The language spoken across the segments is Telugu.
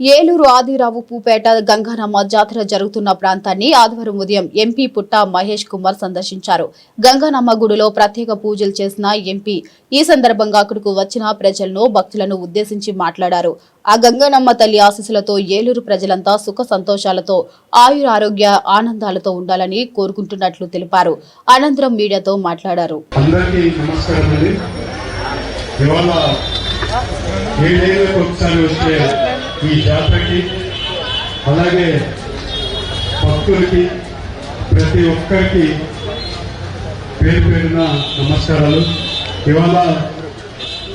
ఏలూరు ఆదిరావు పూపేట గంగారమ్మ జాతర జరుగుతున్న ప్రాంతాన్ని ఆదివారం ఉదయం ఎంపీ పుట్ట మహేష్ కుమార్ సందర్శించారు. గంగానమ్మ గుడిలో ప్రత్యేక పూజలు చేసిన ఎంపీ ఈ సందర్భంగా అక్కడకు వచ్చిన ప్రజలను భక్తులను ఉద్దేశించి మాట్లాడారు. ఆ గంగానమ్మ తల్లి ఆశీస్సులతో ఏలూరు ప్రజలంతా సుఖ సంతోషాలతో ఆయుర ఆరోగ్య ఆనందాలతో ఉండాలని కోరుకుంటున్నట్లు తెలిపారు. అనంతరం మీడియాతో మాట్లాడారు. నమస్కారం ఈ జాతరకి అలాగే భక్తులకి ప్రతి ఒక్కరికి పేరు పేరున నమస్కారాలు. ఇవాళ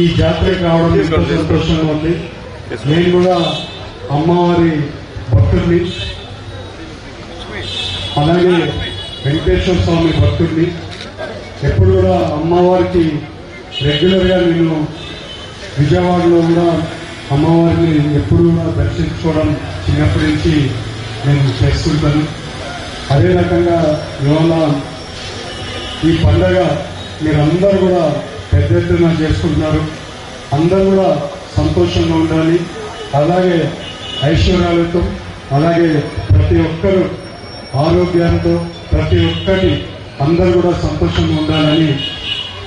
ఈ జాతరకి రావడం ఎంతో సంతోషంగా ఉంది. నేను కూడా అమ్మవారి భక్తుడిని అలాగే వెంకటేశ్వర స్వామి భక్తుడిని ఎప్పుడు కూడా అమ్మవారికి రెగ్యులర్గా నేను విజయవాడలో కూడా అమ్మవారిని ఎప్పుడు కూడా దర్శించుకోవడం చిన్నప్పటి నుంచి నేను చేస్తుంటాను. అదే రకంగా ఇవాళ ఈ పండగ మీరందరూ కూడా పెద్ద ఎత్తున చేసుకుంటున్నారు. అందరూ కూడా సంతోషంగా ఉండాలి. అలాగే ఐశ్వర్యాలతో అలాగే ప్రతి ఒక్కరు ఆరోగ్యంతో ప్రతి ఒక్కరి అందరూ కూడా సంతోషంగా ఉండాలని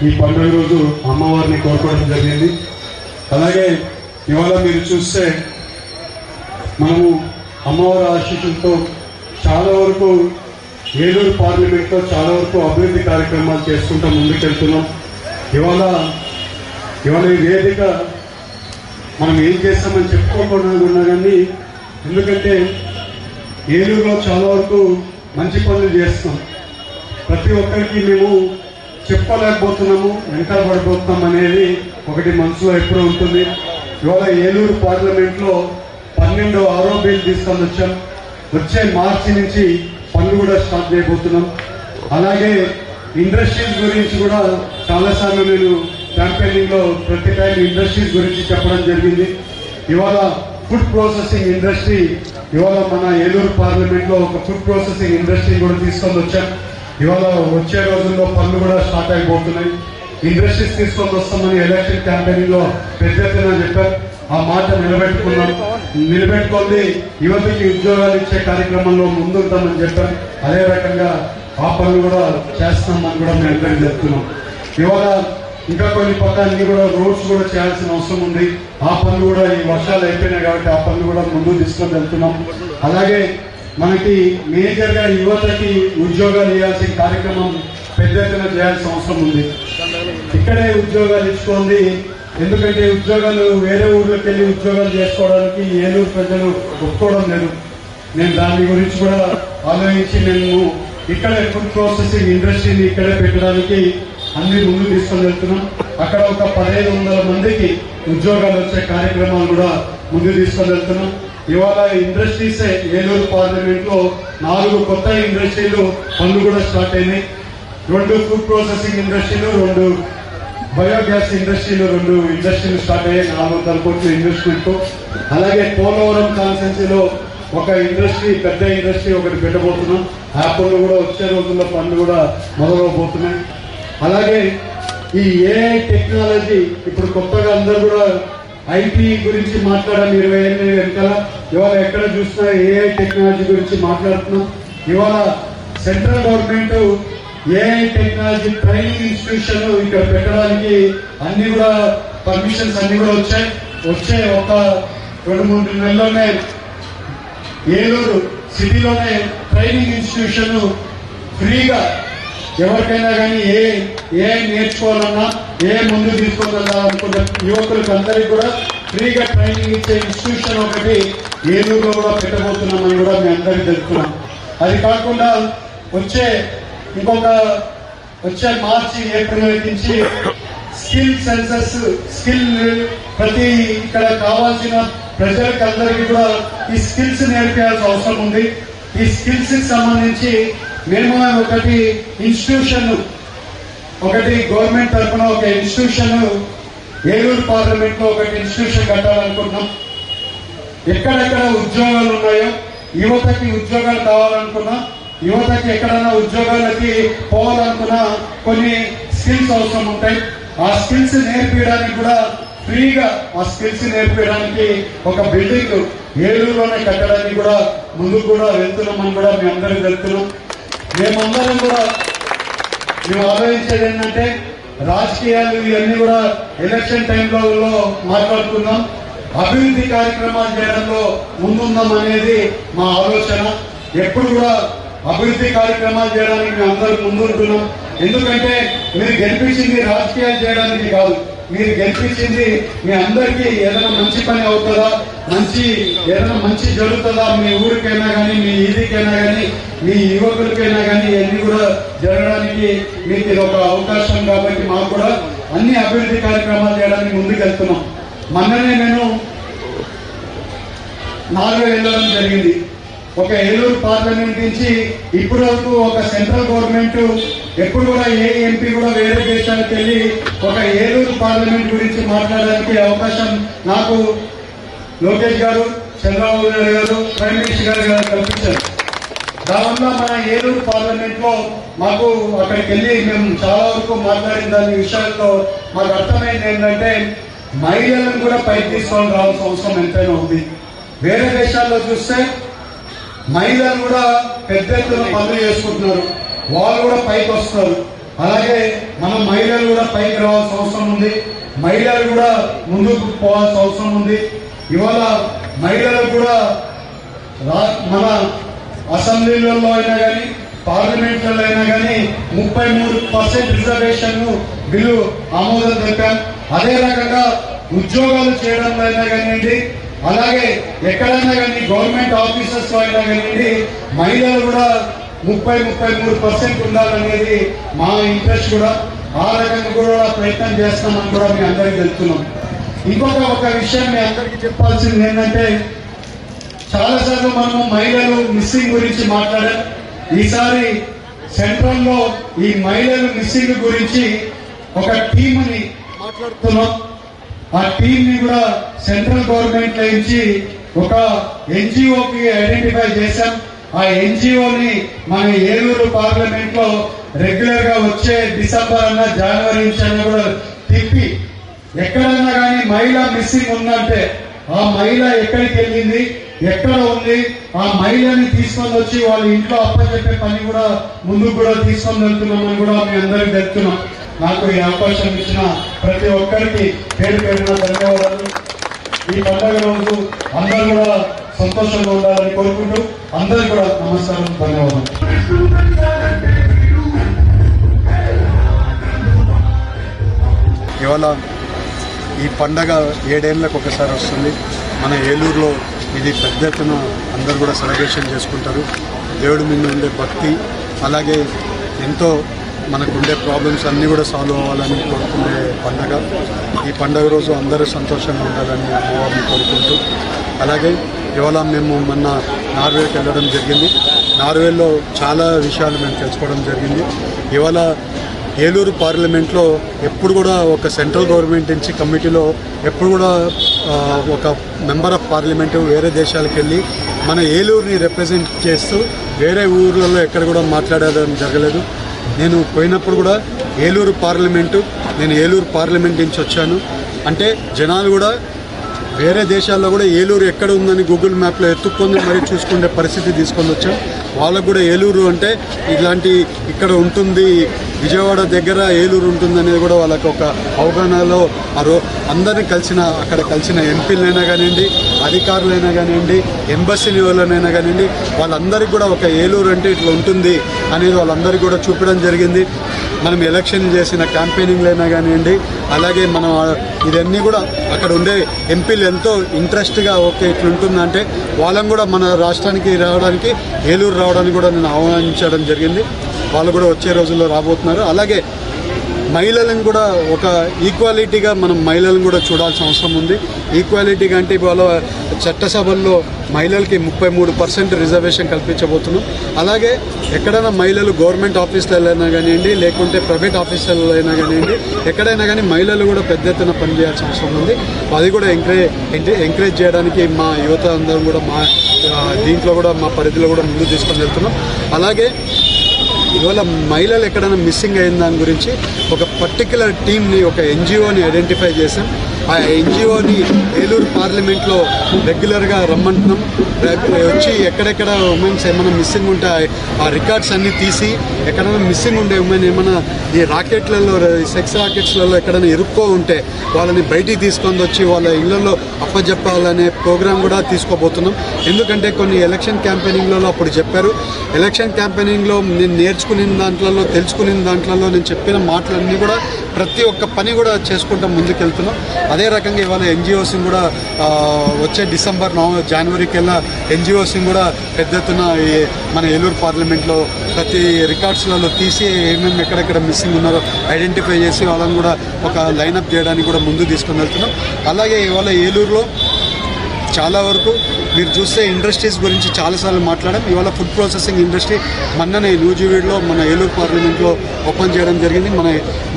ఈ పండుగ రోజు అమ్మవారిని కోరుకోవడం జరిగింది. అలాగే ఇవాళ మీరు చూస్తే మనము అమ్మవారి ఆశీస్సులతో చాలా వరకు ఏలూరు పార్లమెంట్లో చాలా వరకు అభివృద్ధి కార్యక్రమాలు చేసుకుంటూ ముందుకెళ్తున్నాం. ఇవాళ ఇవాళ ఈ వేదిక మనం ఏం చేస్తామని చెప్పుకోకుండా ఉన్నా కానీ ఎందుకంటే ఏలూరులో చాలా వరకు మంచి పనులు చేస్తున్నాం. ప్రతి ఒక్కరికి మేము చెప్పలేకపోతున్నాము వెంట పడిపోతున్నాం అనేది ఒకటి మనసులో ఎప్పుడూ ఉంటుంది. ఇవాళ ఏలూరు పార్లమెంట్లో పన్నెండో ఆరో బిల్ తీసుకొని వచ్చాం. వచ్చే మార్చి నుంచి పనులు కూడా స్టార్ట్ చేయబోతున్నాం. అలాగే ఇండస్ట్రీస్ గురించి కూడా చాలాసార్లు నేను క్యాంపెయినింగ్లో ప్రతి టైం ఇండస్ట్రీస్ గురించి చెప్పడం జరిగింది. ఇవాళ ఫుడ్ ప్రాసెసింగ్ ఇండస్ట్రీ ఇవాళ మన ఏలూరు పార్లమెంట్లో ఒక ఫుడ్ ప్రాసెసింగ్ ఇండస్ట్రీ కూడా తీసుకొని వచ్చాం. ఇవాళ వచ్చే రోజుల్లో పనులు కూడా స్టార్ట్ అయిపోతున్నాయి. ఇండస్ట్రీస్ తీసుకొని వస్తామని ఎలక్షన్ క్యాంపెయినింగ్లో పెద్ద ఎత్తున చెప్పారు. ఆ మాట నిలబెట్టుకున్నాం. నిలబెట్టుకుంది యువతకి ఉద్యోగాలు ఇచ్చే కార్యక్రమంలో ముందుంటామని చెప్పారు. అదే రకంగా ఆ పనులు కూడా చేస్తామని కూడా మేము అందరికీ చెప్తున్నాం. ఇవాళ ఇంకా కొన్ని పక్కన కూడా రోడ్స్ కూడా చేయాల్సిన అవసరం ఉంది. ఆ పనులు కూడా ఈ వర్షాలు అయిపోయినాయి కాబట్టి ఆ పనులు కూడా ముందు తీసుకొని వెళ్తున్నాం. అలాగే మనకి మేజర్గా యువతకి ఉద్యోగాలు ఇవ్వాల్సిన కార్యక్రమం పెద్ద ఎత్తున చేయాల్సిన అవసరం ఉంది. ఇక్కడే ఉద్యోగాలు ఇచ్చుకోండి. ఎందుకంటే ఉద్యోగాలు వేరే ఊర్లోకి వెళ్ళి ఉద్యోగాలు చేసుకోవడానికి ఏలూరు ప్రజలు ఒప్పుకోవడం లేదు. నేను దాని గురించి కూడా ఆలోచించి మేము ఇక్కడే ఫుడ్ ప్రాసెసింగ్ ఇండస్ట్రీని ఇక్కడే పెట్టడానికి అన్ని ముందు తీసుకొని వెళ్తున్నాం. అక్కడ ఒక పదిహేను వందల మందికి ఉద్యోగాలు వచ్చే కార్యక్రమాలు కూడా ముందు తీసుకొని వెళ్తున్నాం. ఇవాళ ఇండస్ట్రీసే ఏలూరు పార్లమెంట్లో నాలుగు కొత్త ఇండస్ట్రీలు పనులు కూడా స్టార్ట్ అయినాయి. రెండు ఫుడ్ ప్రాసెసింగ్ ఇండస్ట్రీలు రెండు బయోగ్యాస్ ఇండస్ట్రీలో రెండు ఇండస్ట్రీలు స్టార్ట్ అయ్యాయి నాలుగు వందల కోట్ల ఇన్వెస్ట్మెంట్ అలాగే పోలవరం కాన్సెన్సీలో ఒక ఇండస్ట్రీ పెద్ద ఇండస్ట్రీ ఒకటి పెట్టబోతున్నాం. ఆ కూడా వచ్చే రోజుల్లో పనులు కూడా మొదలవబోతున్నాయి. అలాగే ఈ ఏఐ టెక్నాలజీ ఇప్పుడు కొత్తగా అందరూ కూడా ఐటీ గురించి మాట్లాడాలి ఇరవై ఏళ్ళ వెనకాల. ఇవాళ ఎక్కడ చూసినా ఏఐ టెక్నాలజీ గురించి మాట్లాడుతున్నాం. ఇవాళ central government AI technology training institution ఇక్కడ పెట్టడానికి అన్ని కూడా పర్మిషన్స్ అన్ని కూడా వచ్చాయి. వచ్చే ఒక రెండు మూడు నెలల్లోనే ఏలూరు సిటీలోనే ట్రైనింగ్ ఇన్స్టిట్యూషన్ ఫ్రీగా ఎవరికైనా కానీ ఏ ఏ నేర్చుకోవాలన్నా ఏ ముందు తీసుకోవాలన్నా అనుకున్న యువకులకు అందరికీ కూడా ఫ్రీగా ట్రైనింగ్ ఇచ్చే ఇన్స్టిట్యూషన్ ఒకటి ఏలూరులో కూడా పెట్టబోతున్నామని కూడా మేము అందరికీ తెలుపుతున్నాం. అది కాకుండా వచ్చే ఇంకొక వచ్చే మార్చి ఏప్రిల్ నుంచి స్కిల్ సెన్సస్ స్కిల్ ప్రతి ఇక్కడ కావాల్సిన ప్రజలకు అందరికీ కూడా ఈ స్కిల్స్ నేర్పించాల్సిన అవసరం ఉంది. ఈ స్కిల్స్కి సంబంధించి మేము ఒకటి ఇన్స్టిట్యూషన్ ఒకటి గవర్నమెంట్ తరఫున ఒక ఇన్స్టిట్యూషన్ ఏలూరు పార్లమెంట్లో ఒకటి ఇన్స్టిట్యూషన్ కట్టాలనుకుంటున్నాం. ఎక్కడెక్కడ ఉద్యోగాలు ఉన్నాయో యువతకి ఉద్యోగాలు కావాలనుకున్నా యువతకి ఎక్కడైనా ఉద్యోగాలకి పోవాలనుకున్న కొన్ని స్కిల్స్ అవసరం ఉంటాయి. ఆ స్కిల్స్ నేర్పించడానికి కూడా ఫ్రీగా ఆ స్కిల్స్ నేర్పించడానికి ఒక బిల్డింగ్ ఏలూరులోనే కట్టడానికి కూడా ముందుకు కూడా వెళ్తున్నామని కూడా మీ అందరికీ తెలుపుతున్నాం. మేమందరం కూడా మేము ఆలోచించేది ఏంటంటే రాజకీయాలు ఇవన్నీ కూడా ఎలక్షన్ టైంలో మాట్లాడుతున్నాం అభివృద్ధి కార్యక్రమాలు చేయడంలో ముందుందాం అనేది మా ఆలోచన. ఎప్పుడు కూడా అభివృద్ధి కార్యక్రమాలు చేయడానికి మేము అందరూ ముందుంటున్నాం. ఎందుకంటే మీరు గెలిపించింది రాజకీయాలు చేయడానికి కాదు. మీరు గెలిపించింది మీ అందరికీ ఏదైనా మంచి పని అవుతుందా? మంచి ఏదైనా మంచి జరుగుతుందా? మీ ఊరికైనా కానీ మీ ఇదికైనా కానీ మీ యువకులకైనా కానీ ఇవన్నీ కూడా జరగడానికి మీకు ఇది ఒక అవకాశం కాబట్టి మాకు కూడా అన్ని అభివృద్ధి కార్యక్రమాలు చేయడానికి ముందుకెళ్తున్నాం. మొన్ననే నేను నాలుగు వెళ్ళడం జరిగింది. ఒక ఏలూరు పార్లమెంట్ నుంచి ఇప్పటి వరకు ఒక సెంట్రల్ గవర్నమెంట్ ఎప్పుడు కూడా ఏ ఎంపీ కూడా వేరే దేశానికి వెళ్ళి ఒక ఏలూరు పార్లమెంట్ గురించి మాట్లాడడానికి అవకాశం నాకు లోకేష్ గారు చంద్రబాబు నాయుడు గారు ప్రైమ్ మినిస్టర్ గారు గారు కల్పించారు. దానివల్ల మన ఏలూరు పార్లమెంట్లో మాకు అక్కడికి వెళ్ళి మేము చాలా వరకు మాట్లాడిన దాని విషయాల్లో మాకు అర్థమైంది ఏంటంటే మహిళలను కూడా పైకి తీసుకొని రావాల్సిన అవసరం ఎంతైనా ఉంది. వేరే దేశాల్లో చూస్తే మహిళలు కూడా పెద్ద ఎత్తున పనులు చేసుకుంటున్నారు. వాళ్ళు కూడా పైకి వస్తున్నారు అలాగే మన మహిళలు కూడా పైకి రావాల్సిన అవసరం ఉంది. మహిళలు కూడా ముందుకు పోవాల్సిన అవసరం ఉంది. ఇవాళ మహిళలకు కూడా మన అసెంబ్లీలలో అయినా కానీ పార్లమెంట్లలో అయినా కానీ ముప్పై మూడు పర్సెంట్ రిజర్వేషన్ బిల్లు ఆమోదం తెలిపాం అదే రకంగా ఉద్యోగాలు చేయడంలో అయినా కానివ్వండి అలాగే ఎక్కడైనా కానీ గవర్నమెంట్ ఆఫీసర్స్ అయినా కానీ మహిళలు కూడా ముప్పై ముప్పై మూడు పర్సెంట్ ఉండాలనేది మా ఇంట్రెస్ట్ కూడా. ఆ రకంగా కూడా ప్రయత్నం చేస్తామని కూడా మీ అందరికీ తెలుపుతున్నాం ఇంకొక ఒక విషయం మీ అందరికీ చెప్పాల్సింది ఏంటంటే చాలాసార్లు మనము మహిళలు మిస్సింగ్ గురించి మాట్లాడాం. ఈసారి సెంట్రల్లో ఈ మహిళలు మిస్సింగ్ గురించి ఒక టీంని మాట్లాడుతున్నాం. ఆ టీమ్ని కూడా సెంట్రల్ గవర్నమెంట్ నుంచి ఒక ఎన్జిఓకి ఐడెంటిఫై చేశాం. ఆ ఎన్జిఓని మన ఏలూరు పార్లమెంట్లో రెగ్యులర్గా వచ్చే డిసెంబర్ అన్న జనవరి నుంచి అన్న కూడా తిప్పి ఎక్కడన్నా కానీ మహిళ మిస్సింగ్ ఉందంటే ఆ మహిళ ఎక్కడికి వెళ్ళింది? ఎక్కడ ఉంది? ఆ మహిళని తీసుకొని వచ్చి వాళ్ళ ఇంట్లో అప్పచెప్పే పని కూడా ముందుకు కూడా తీసుకొని వెళ్తున్నామని కూడా మీ అందరికి తెలుపుతున్నాం నాకు ఈ అవకాశం ఇచ్చిన ప్రతి ఒక్కరికి పేరు పేరున ధన్యవాదాలు. ఈ పండుగ రోజు అందరూ కూడా సంతోషంగా ఉండాలని కోరుకుంటూ అందరికీ కూడా నమస్కారం ధన్యవాదాలు. ఇవాళ ఈ పండగ ఏడేళ్ళకు ఒకసారి వస్తుంది. మన ఏలూరులో ఇది పెద్ద ఎత్తున అందరు కూడా సెలబ్రేషన్ చేసుకుంటారు. దేవుడి మీద ఉండే భక్తి అలాగే ఎంతో మనకు ఉండే ప్రాబ్లమ్స్ అన్నీ కూడా సాల్వ్ అవ్వాలని కోరుకునే పండగ. ఈ పండగ రోజు అందరూ సంతోషంగా ఉండాలని అమ్మవారిని కోరుకుంటూ. అలాగే ఇవాళ మేము మొన్న నార్వేకి వెళ్ళడం జరిగింది. నార్వేలో చాలా విషయాలు మేము తెలుసుకోవడం జరిగింది. ఇవాళ ఏలూరు పార్లమెంట్లో ఎప్పుడు కూడా ఒక సెంట్రల్ గవర్నమెంట్ నుంచి కమిటీలో ఎప్పుడు కూడా ఒక మెంబర్ ఆఫ్ పార్లమెంటు వేరే దేశాలకు వెళ్ళి మన ఏలూరుని రిప్రజెంట్ చేస్తూ వేరే ఊర్లలో ఎక్కడ కూడా మాట్లాడడం జరగలేదు. నేను పోయినప్పుడు కూడా ఏలూరు పార్లమెంటు నేను ఏలూరు పార్లమెంట్ నుంచి వచ్చాను. అంటే జనాలు కూడా వేరే దేశాల్లో కూడా ఏలూరు ఎక్కడ ఉందని గూగుల్ మ్యాప్లో ఎత్తుక్కొని మరి చూసుకునే పరిస్థితి తీసుకొని వచ్చాం. వాళ్ళకు కూడా ఏలూరు అంటే ఇలాంటి ఇక్కడ ఉంటుంది విజయవాడ దగ్గర ఏలూరు ఉంటుంది అనేది కూడా వాళ్ళకు ఒక అవగాహనలో ఆ రో అందరిని కలిసిన అక్కడ కలిసిన ఎంపీలైనా కానివ్వండి అధికారులైనా కానివ్వండి ఎంబసీని వాళ్ళనైనా కానివ్వండి వాళ్ళందరికీ కూడా ఒక ఏలూరు అంటే ఇట్లా ఉంటుంది అనేది వాళ్ళందరికీ కూడా చూపడం జరిగింది. మనం ఎలక్షన్ చేసిన క్యాంపెయినింగ్లైనా కానివ్వండి అలాగే మనం ఇదన్నీ ఇవన్నీ కూడా అక్కడ ఉండే ఎంపీలు ఎంతో ఇంట్రెస్ట్గా ఓకే ఇట్లుంటుందంటే వాళ్ళని కూడా మన రాష్ట్రానికి రావడానికి ఏలూరు రావడానికి కూడా నేను ఆహ్వానించడం జరిగింది. వాళ్ళు కూడా వచ్చే రోజుల్లో రాబోతున్నారు. అలాగే మహిళలను కూడా ఒక ఈక్వాలిటీగా మనం మహిళలను కూడా చూడాల్సిన అవసరం ఉంది. ఈక్వాలిటీగా అంటే ఇవాళ చట్టసభల్లో మహిళలకి ముప్పై మూడు పర్సెంట్ రిజర్వేషన్ కల్పించబోతున్నాం. అలాగే ఎక్కడైనా మహిళలు గవర్నమెంట్ ఆఫీసులలో అయినా కానివ్వండి లేకుంటే ప్రైవేట్ ఆఫీసులలో అయినా కానివ్వండి ఎక్కడైనా కానీ మహిళలు కూడా పెద్ద ఎత్తున పనిచేయాల్సిన అవసరం ఉంది. అది కూడా ఎంకరేజ్ ఎంకరేజ్ చేయడానికి మా యువత అందరం కూడా మా దీంట్లో కూడా మా పరిధిలో కూడా ముందు తీసుకొని వెళ్తున్నాం. అలాగే ఇవాళ మహిళలు ఎక్కడైనా మిస్సింగ్ అయిన దాని గురించి ఒక పర్టికులర్ టీమ్ని ఒక ఎన్జిఓని ఐడెంటిఫై చేసాం ఆ ఎన్జిఓని ఏలూరు పార్లమెంట్లో రెగ్యులర్గా రమ్మంటున్నాం. వచ్చి ఎక్కడెక్కడ ఉమెన్స్ ఏమైనా మిస్సింగ్ ఉంటే ఆ- రికార్డ్స్ అన్నీ తీసి ఎక్కడైనా మిస్సింగ్ ఉండే ఉమెన్ ఏమైనా ఈ రాకెట్లలో సెక్స్ రాకెట్స్లలో ఎక్కడైనా ఇరుక్కో ఉంటే వాళ్ళని బయటికి తీసుకొని వచ్చి వాళ్ళ ఇళ్ళలో అప్పజెప్పాలనే ప్రోగ్రామ్ కూడా తీసుకోబోతున్నాం. ఎందుకంటే కొన్ని ఎలక్షన్ క్యాంపెయినింగ్లలో అప్పుడు చెప్పారు. ఎలక్షన్ క్యాంపెయినింగ్లో నేను నేర్చుకున్న దాంట్లో తెలుసుకునే దాంట్లో నేను చెప్పిన మాటలన్నీ కూడా ప్రతి ఒక్క పని కూడా చేసుకుంటాం ముందుకెళ్తున్నాం. అదే రకంగా ఇవాళ ఎన్జిఓస్ని కూడా వచ్చే డిసెంబర్ నవంబర్ జనవరికి వెళ్ళా ఎన్జిఓస్ని కూడా పెద్ద ఎత్తున ఈ మన ఏలూరు పార్లమెంట్లో ప్రతి రికార్డ్స్లలో తీసి ఏమేమి ఎక్కడెక్కడ మిస్సింగ్ ఉన్నారో ఐడెంటిఫై చేసి వాళ్ళని కూడా ఒక లైనప్ చేయడానికి కూడా ముందు తీసుకొని వెళ్తున్నాం. అలాగే ఇవాళ ఏలూరులో చాలా వరకు మీరు చూస్తే ఇండస్ట్రీస్ గురించి చాలాసార్లు మాట్లాడాం. ఇవాళ ఫుడ్ ప్రాసెసింగ్ ఇండస్ట్రీ మొన్ననే నూజివీడ్లో మన ఏలూరు పార్లమెంట్లో ఓపెన్ చేయడం జరిగింది. మన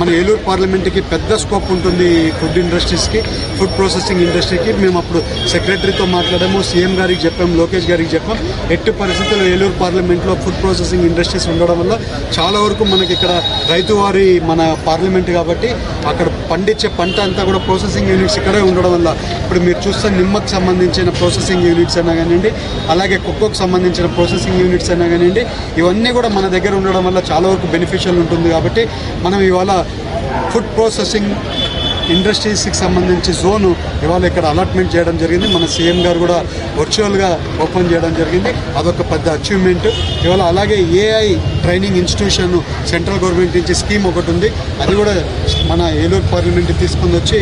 మన ఏలూరు పార్లమెంట్కి పెద్ద స్కోప్ ఉంటుంది ఫుడ్ ఇండస్ట్రీస్కి ఫుడ్ ప్రాసెసింగ్ ఇండస్ట్రీకి మేము అప్పుడు సెక్రటరీతో మాట్లాడాము సీఎం గారికి చెప్పాం లోకేష్ గారికి చెప్పాం ఎట్టి పరిస్థితుల్లో ఏలూరు పార్లమెంట్లో ఫుడ్ ప్రాసెసింగ్ ఇండస్ట్రీస్ ఉండడం వల్ల చాలా వరకు మనకి ఇక్కడ రైతువారి మన పార్లమెంట్ కాబట్టి అక్కడ పండించే పంట అంతా కూడా ప్రాసెసింగ్ యూనిట్స్ ఇక్కడే ఉండడం వల్ల. ఇప్పుడు మీరు చూస్తే నిమ్మకు సంబంధించిన ప్రాసెసింగ్ యూనిట్స్ అయినా కానివ్వండి అలాగే కుక్కకు సంబంధించిన ప్రాసెసింగ్ యూనిట్స్ అయినా కానివ్వండి ఇవన్నీ కూడా మన దగ్గర ఉండడం వల్ల చాలా వరకు బెనిఫిషియల్ ఉంటుంది కాబట్టి మనం ఇవాళ ఫుడ్ ప్రాసెసింగ్ ఇండస్ట్రీస్కి సంబంధించి జోను ఇవాళ ఇక్కడ అలాట్మెంట్ చేయడం జరిగింది. మన సీఎం గారు కూడా వర్చువల్గా ఓపెన్ చేయడం జరిగింది. అదొక పెద్ద అచీవ్మెంట్ ఇవాళ అలాగే AI training institution central government నుంచి స్కీమ్ ఒకటి ఉంది. అది కూడా మన ఏలూరు పార్లమెంట్ తీసుకుని వచ్చి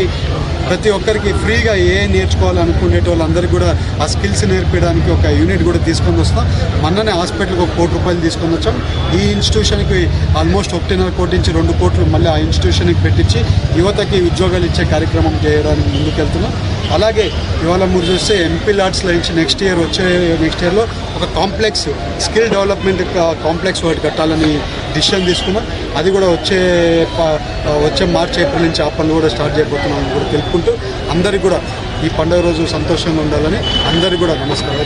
ప్రతి ఒక్కరికి ఫ్రీగా ఏ నేర్చుకోవాలనుకునే వాళ్ళందరికీ కూడా ఆ స్కిల్స్ నేర్పించడానికి ఒక యూనిట్ కూడా తీసుకొని వస్తాం. మొన్ననే హాస్పిటల్కి ఒక కోటి రూపాయలు తీసుకొని వచ్చాం. ఈ ఇన్స్టిట్యూషన్కి ఆల్మోస్ట్ ఒకటిన్నర కోటి నుంచి రెండు కోట్లు మళ్ళీ ఆ ఇన్స్టిట్యూషన్కి పెట్టించి యువతకి ఉద్యోగాలు ఇచ్చే కార్యక్రమం చేయడానికి ముందుకెళ్తున్నాం. అలాగే ఇవాళ మీరు చూస్తే ఎంపీ లాడ్స్లో నుంచి నెక్స్ట్ ఇయర్ వచ్చే నెక్స్ట్ ఇయర్లో ఒక కాంప్లెక్స్ స్కిల్ డెవలప్మెంట్ కాంప్లెక్స్ ఒకటి కట్టాలని డిసిషన్ తీసుకున్నాం. అది కూడా వచ్చే వచ్చే మార్చ్ ఏప్రిల్ నుంచి ఆ పనులు కూడా స్టార్ట్ చేయబోతున్నామని కూడా తెలుపుకుంటూ అందరికీ కూడా ఈ పండుగ రోజు సంతోషంగా ఉండాలని అందరికీ కూడా నమస్కారం